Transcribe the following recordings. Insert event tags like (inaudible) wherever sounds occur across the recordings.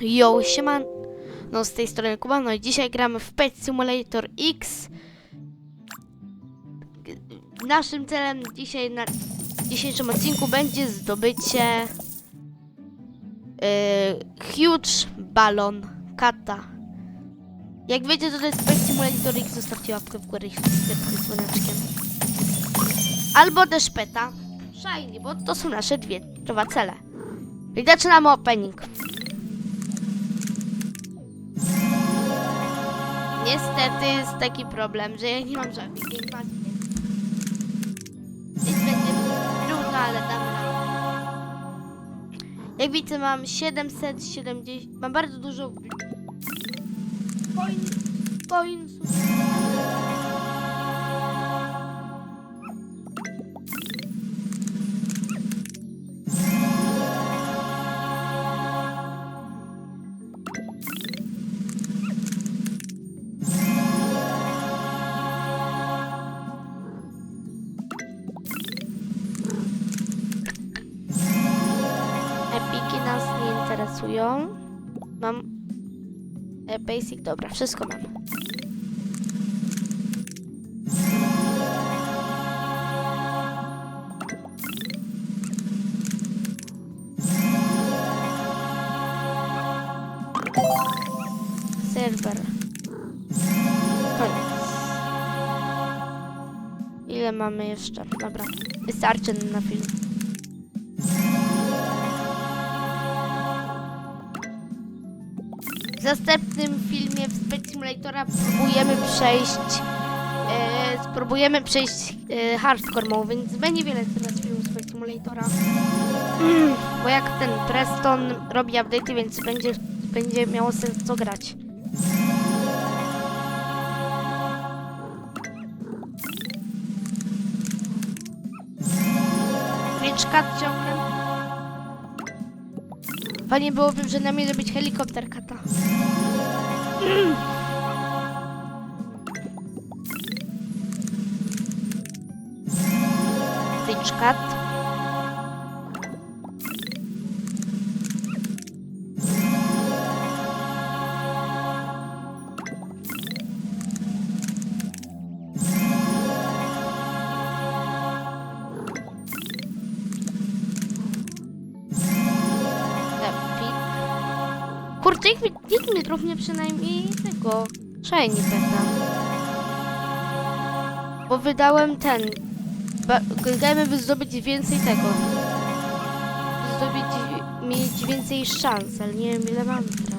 Yo, sieman. No z tej strony Kuba, no i dzisiaj gramy w Pet Simulator X. Naszym celem dzisiaj na dzisiejszym odcinku będzie zdobycie yy, Huge Balon Kata. Jak wiecie, to, to jest Pet Simulator X, zostawcie łapkę w górę i subskrypcję dzwoneczkiem. Albo też peta. Shiny, bo to są nasze dwie, dwa cele. I zaczynamy opening. Niestety jest taki problem, że ja nie mam żadnych. Więc będzie trudno, ale dam radę. Jak widzę mam 770, mam bardzo dużo coin, coinsów. Interesują. Mam e, basic, dobra, wszystko mam. Serwer. Koniec. Ile mamy jeszcze? Dobra, wystarczy na film. W następnym filmie w Spec Simulatora próbujemy przejść e, spróbujemy przejść e, hardcore mode, więc będzie wiele teraz filmów Spec Simulatora. (clears throat) Bo jak ten Preston robi update'y, więc będzie, będzie miało sens co grać. Cat ciągle. Fajnie byłoby przynajmniej zrobić helikopter kata. (clears throat) Cat. Mi, niech mi drobnie przynajmniej tego shiny peta. Bo wydałem ten. Grajmy, by zdobyć więcej tego. Zdobyć, mieć więcej szans, ale nie wiem ile mam teraz.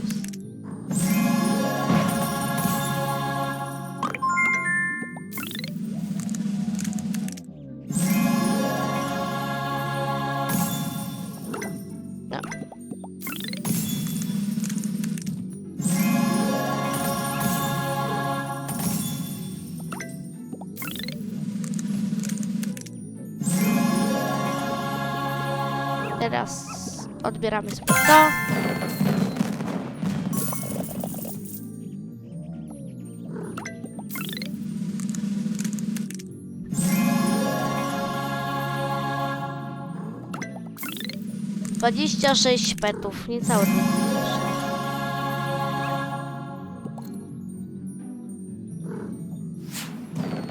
Teraz odbieramy sobie to. Dwadzieścia sześć petów, niecałe.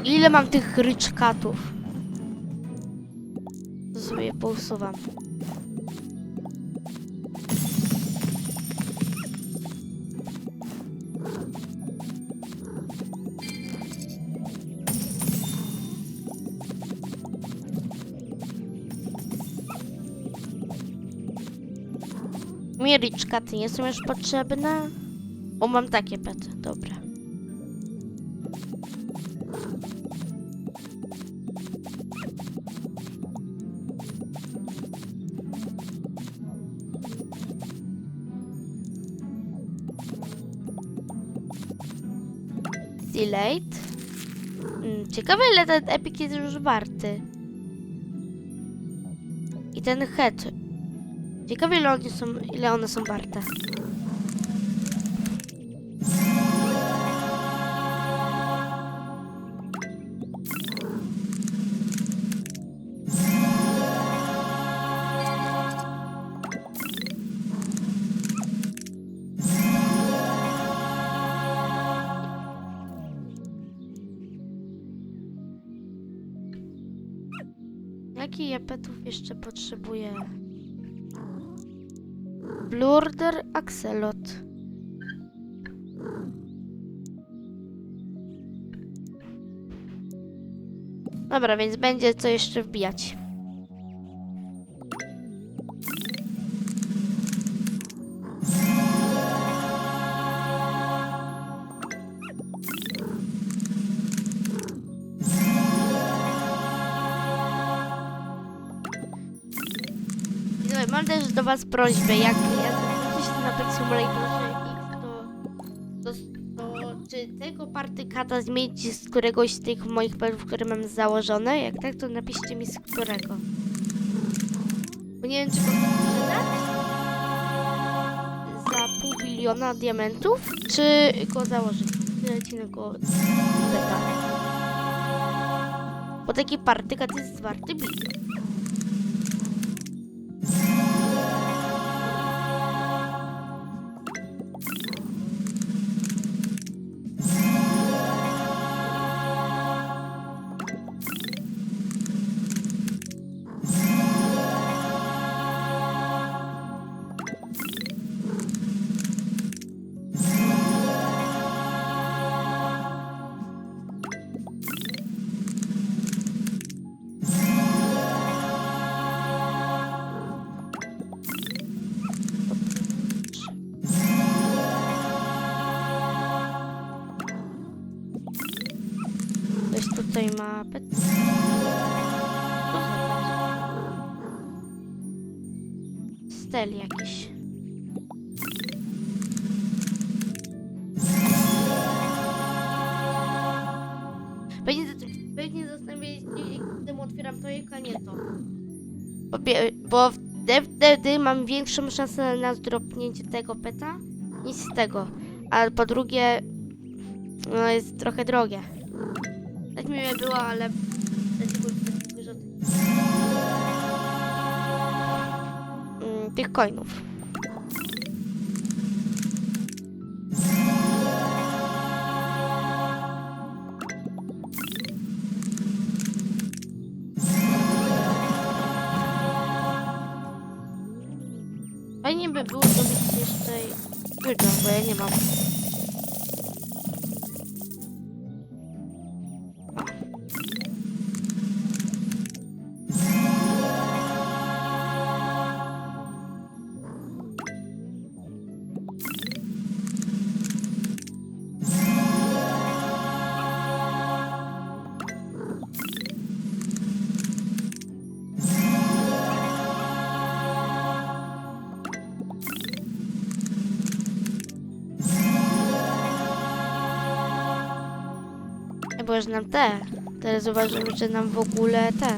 Ile mam tych ryczkatów? Sobie pousuwam. Mi ryczkaty nie są już potrzebne. O, mam takie pety, dobra. Delayed. Mm, Ciekawe ile ten epic jest już warty. I ten head. Ciekawe ile one są, ile one są warte. Jaki ja jeszcze potrzebuję? Blurder Axelot. Dobra, więc będzie co jeszcze wbijać. Też do was prośbę, jak jesteście na Pet Simulatorze X, to, to, to czy tego partykata zmienić z któregoś z tych moich petów, które mam założone? Jak tak, to napiszcie mi z którego. Bo nie wiem, czy za pół biliona diamentów, czy go założyć. Lecimy go peta. Bo taki partykat jest warty bilion. Ktoś tutaj ma pet. Co za pet? Stel jakiś. Pewnie, pewnie jak tym otwieram jak, a nie to. Bo, bo wtedy mam większą szansę na zdropnięcie tego peta niż z tego. A po drugie, no jest trochę drogie. Tak miłe było, ale tak mm, tych coinów. Fajnie by było zrobić jeszcze wygląd, bo ja nie mam. Już nam te. Teraz zauważymy, że nam w ogóle te.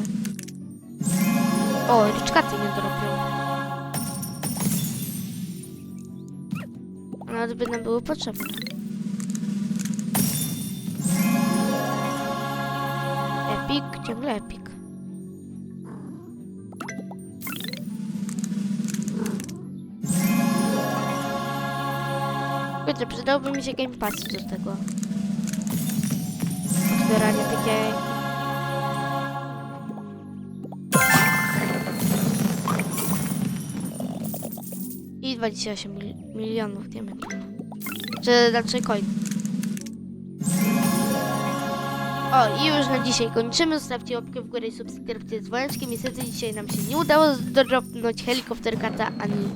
O, liczkaty nie dropią. Nawet by nam były potrzebne. Epik, ciągle epik. Kurde, przydałby mi się Game Pass do tego. Otwieranie takiej... I 28 mil milionów diamentów. Czy znaczy coin. O, i już na dzisiaj kończymy. Zostawcie łapkę w górę i subskrypcję dzwoneczkiem. Niestety dzisiaj nam się nie udało dodropnąć helikopter kata ani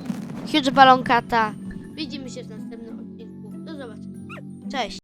huge balon kata. Widzimy się w następnym odcinku. Do zobaczenia. Cześć!